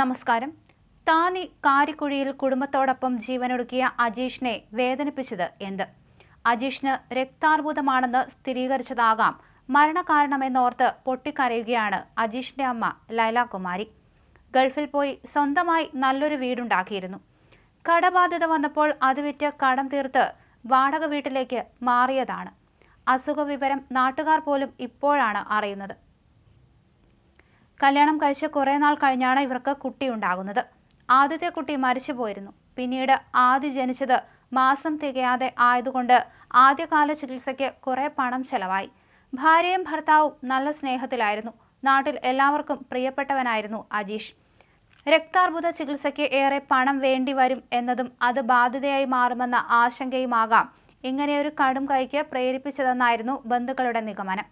നമസ്കാരം. താനി കാരിക്കുഴിയിൽ കുടുംബത്തോടൊപ്പം ജീവനൊടുക്കിയ അജീഷിനെ വേദനിപ്പിച്ചത് എന്ത്? അജീഷിന് രക്താർബുദമാണെന്ന് സ്ഥിരീകരിച്ചതാകാം. മരണകാരണമെന്നോർത്ത് പൊട്ടിക്കരയുകയാണ് അജീഷിന്റെ അമ്മ ലൈല കുമാരി ഗൾഫിൽ പോയി സ്വന്തമായി നല്ലൊരു വീടുണ്ടാക്കിയിരുന്നു. കടബാധ്യത വന്നപ്പോൾ അത് വിറ്റ് കടം തീർത്ത് വാടക വീട്ടിലേക്ക് മാറിയതാണ്. അസുഖവിവരം നാട്ടുകാർ പോലും ഇപ്പോഴാണ് അറിയുന്നത്. കല്യാണം കഴിച്ച് കുറേ നാൾ കഴിഞ്ഞാണ് ഇവർക്ക് കുട്ടി ഉണ്ടാകുന്നത് ആദ്യത്തെ കുട്ടി മരിച്ചു പോയിരുന്നു. പിന്നീട് ആദ്യ ജനിച്ചത് മാസം തികയാതെ ആയതുകൊണ്ട് ആദ്യകാല ചികിത്സയ്ക്ക് കുറേ പണം ചെലവായി. ഭാര്യയും ഭർത്താവും നല്ല സ്നേഹത്തിലായിരുന്നു. നാട്ടിൽ എല്ലാവർക്കും പ്രിയപ്പെട്ടവനായിരുന്നു അജീഷ്. രക്താർബുദ ചികിത്സയ്ക്ക് ഏറെ പണം വേണ്ടി വരും എന്നതും അത് ബാധ്യതയായി മാറുമെന്ന ആശങ്കയുമാകാം ഇങ്ങനെയൊരു കടും കൈക്ക് പ്രേരിപ്പിച്ചതെന്നായിരുന്നു ബന്ധുക്കളുടെ നിഗമനം.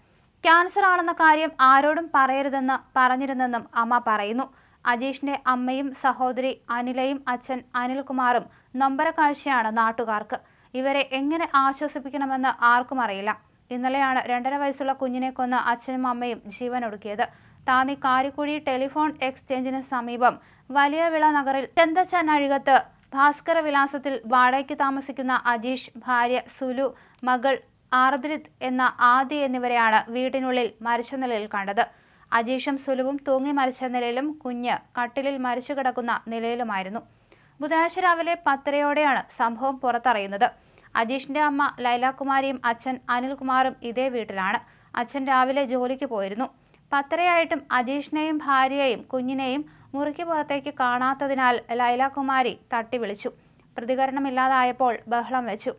ക്യാൻസർ ആണെന്ന കാര്യം ആരോടും പറയരുതെന്ന് പറഞ്ഞിരുന്നെന്നും അമ്മ പറയുന്നു. അജീഷിന്റെ അമ്മയും സഹോദരി അനിലയും അച്ഛൻ അനിൽകുമാറും നൊമ്പരക്കാഴ്ചയാണ് നാട്ടുകാർക്ക്. ഇവരെ എങ്ങനെ ആശ്വസിപ്പിക്കണമെന്ന് ആർക്കും അറിയില്ല. ഇന്നലെയാണ് രണ്ടര വയസ്സുള്ള കുഞ്ഞിനെ കൊന്ന് അച്ഛനും അമ്മയും ജീവൻ ഒടുക്കിയത് താന്നി കാരിക്കുഴി ടെലിഫോൺ എക്സ്ചേഞ്ചിന് സമീപം വലിയ വിള നഗറിൽ ചെന്തച്ചനഴികത്ത് ഭാസ്കര വിലാസത്തിൽ വാടകയ്ക്ക് താമസിക്കുന്ന അജീഷ് ഭാര്യ സുലു മകൾ ആർദ്രിത് എന്ന ആദി എന്നിവരെയാണ് വീടിനുള്ളിൽ മരിച്ച നിലയിൽ കണ്ടത്. അജീഷും സുലുവും തൂങ്ങി മരിച്ച നിലയിലും കുഞ്ഞ് കട്ടിലിൽ മരിച്ചു കിടക്കുന്ന നിലയിലുമായിരുന്നു. ബുധനാഴ്ച രാവിലെ പത്തരയോടെയാണ് സംഭവം പുറത്തറിയുന്നത്. അജീഷിന്റെ അമ്മ ലൈലാകുമാരിയും അച്ഛൻ അനിൽകുമാറും ഇതേ വീട്ടിലാണ്. അച്ഛൻ രാവിലെ ജോലിക്ക് പോയിരുന്നു. പത്തരയായിട്ടും അജീഷിനെയും ഭാര്യയെയും കുഞ്ഞിനെയും മുറിക്ക് പുറത്തേക്ക് കാണാത്തതിനാൽ ലൈലാകുമാരി തട്ടി വിളിച്ചു. പ്രതികരണമില്ലാതായപ്പോൾ ബഹളം വെച്ചു.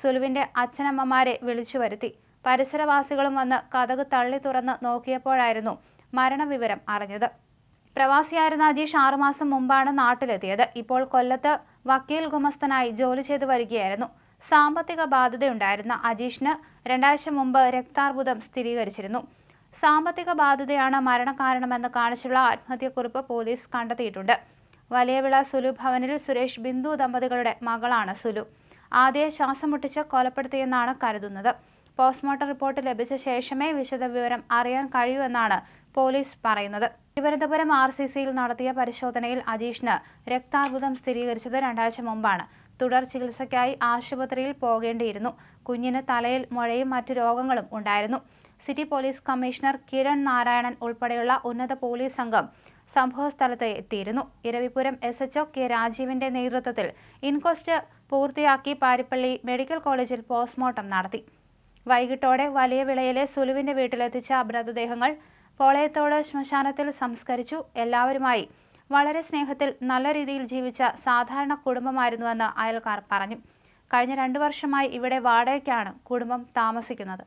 സുലുവിന്റെ അച്ഛനമ്മമാരെ വിളിച്ചു വരുത്തി. പരിസരവാസികളും വന്ന് കഥക് തള്ളി തുറന്ന് നോക്കിയപ്പോഴായിരുന്നു മരണവിവരം അറിഞ്ഞത്. പ്രവാസിയായിരുന്ന അജീഷ് ആറുമാസം മുമ്പാണ് നാട്ടിലെത്തിയത്. ഇപ്പോൾ കൊല്ലത്ത് വക്കീൽ ഗുമസ്തനായി ജോലി ചെയ്തു വരികയായിരുന്നു. സാമ്പത്തിക ബാധ്യതയുണ്ടായിരുന്ന അജീഷിന് രണ്ടാഴ്ച മുമ്പ് രക്താർബുദം സ്ഥിരീകരിച്ചിരുന്നു. സാമ്പത്തിക ബാധ്യതയാണ് മരണകാരണമെന്ന് കാണിച്ചുള്ള ആത്മഹത്യക്കുറിപ്പ് പോലീസ് കണ്ടെത്തിയിട്ടുണ്ട്. വലിയവിള സുലു ഭവനിൽ സുരേഷ് ബിന്ദു ദമ്പതികളുടെ മകളാണ് സുലു. ആദ്യ ശ്വാസം മുട്ടിച്ച് കൊലപ്പെടുത്തിയെന്നാണ് കരുതുന്നത്. പോസ്റ്റ്മോർട്ടം റിപ്പോർട്ട് ലഭിച്ച ശേഷമേ വിശദവിവരം അറിയാൻ കഴിയൂ എന്നാണ് പോലീസ് പറയുന്നത്. തിരുവനന്തപുരം ആർ സി സിയിൽ നടത്തിയ പരിശോധനയിൽ അജീഷിന് രക്താർബുദം സ്ഥിരീകരിച്ചത് രണ്ടാഴ്ച മുമ്പാണ്. തുടർ ചികിത്സയ്ക്കായി ആശുപത്രിയിൽ പോകേണ്ടിയിരുന്നു. കുഞ്ഞിന് തലയിൽ മുഴയും മറ്റു രോഗങ്ങളും ഉണ്ടായിരുന്നു. City police commissioner Kiran Narayanan ഉൾപ്പെടെയുള്ള ഉന്നത പോലീസ് സംഘം സംഭവസ്ഥലത്ത് എത്തിയിരുന്നു. Iravipuram S H O K രാജീവിന്റെ നേതൃത്വത്തിൽ ഇൻക്വസ്റ്റ് പൂർത്തിയാക്കി പാരിപ്പള്ളി മെഡിക്കൽ കോളേജിൽ പോസ്റ്റ്മോർട്ടം നടത്തി. വൈകിട്ടോടെ വലിയ വിളയിലെ സുലുവിന്റെ വീട്ടിലെത്തിച്ച മൃതദേഹങ്ങൾ പോളയത്തോട് ശ്മശാനത്തിൽ സംസ്കരിച്ചു. എല്ലാവരുമായി വളരെ സ്നേഹത്തിൽ നല്ല രീതിയിൽ ജീവിച്ച സാധാരണ കുടുംബമായിരുന്നുവെന്ന് അയൽക്കാർ പറഞ്ഞു. കഴിഞ്ഞ രണ്ടു വർഷമായി ഇവിടെ വാടകയ്ക്കാണ് കുടുംബം താമസിക്കുന്നത്.